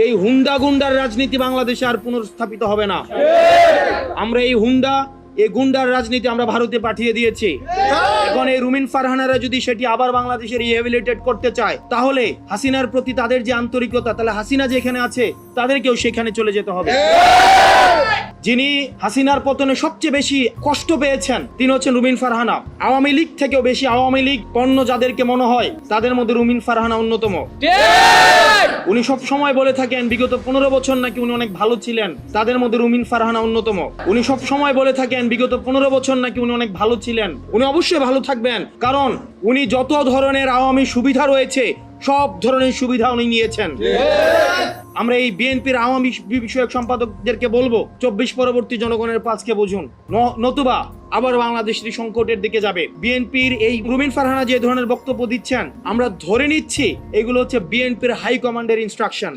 এই হুন্ডা গুন্ডার রাজনীতি বাংলাদেশে আর পুনর্স্থাপিত হবে না। আমরা এই হুন্ডা, এই গুন্ডার রাজনীতি আমরা ভারতে পাঠিয়ে দিয়েছি। এখন এই রুমিন ফারহানারা যদি সেটি আবার বাংলাদেশে রিহেবিলিটেট করতে চায়, তাহলে হাসিনার প্রতি তাদের যে আন্তরিকতা, তাহলে হাসিনা যেখানে আছে, তাদেরকেও সেখানে চলে যেতে হবে। যিনি হাসিনার পতনে সবচেয়ে বেশি কষ্ট পেয়েছেন, তিনি হচ্ছেন রুমিন ফারহানা। আওয়ামী লীগ থেকেও বেশি আওয়ামী লীগ পণ্য যাদেরকে মনে হয়, তাদের মধ্যে রুমিন ফারহানা অন্যতম। উনি সব সময় বলে থাকেন, বিগত পনেরো বছর নাকি উনি অনেক ভালো ছিলেন। তাদের মধ্যে রুমিন ফারহানা অন্যতম। উনি সব সময় বলে থাকেন, বিগত পনেরো বছর নাকি উনি অনেক ভালো ছিলেন। উনি অবশ্যই ভালো থাকবেন, কারণ উনি যত ধরনের আওয়ামী সুবিধা রয়েছে সব ধরনের সুবিধা উনি নিয়েছেন। আমরা এই বিএনপির আওয়ামী বিষয়ক সম্পাদকদেরকে বলব চব্বিশ পরবর্তী জনগণের পাঁচকে বুঝুন। নতুবা আবার বাংলাদেশটি সংকটের দিকে যাবে। বিএনপির এই রুমিন ফারহানা যে ধরনের বক্তব্য দিচ্ছেন আমরা ধরে নিচ্ছি এগুলো হচ্ছে বিএনপির হাই কমান্ডের ইনস্ট্রাকশন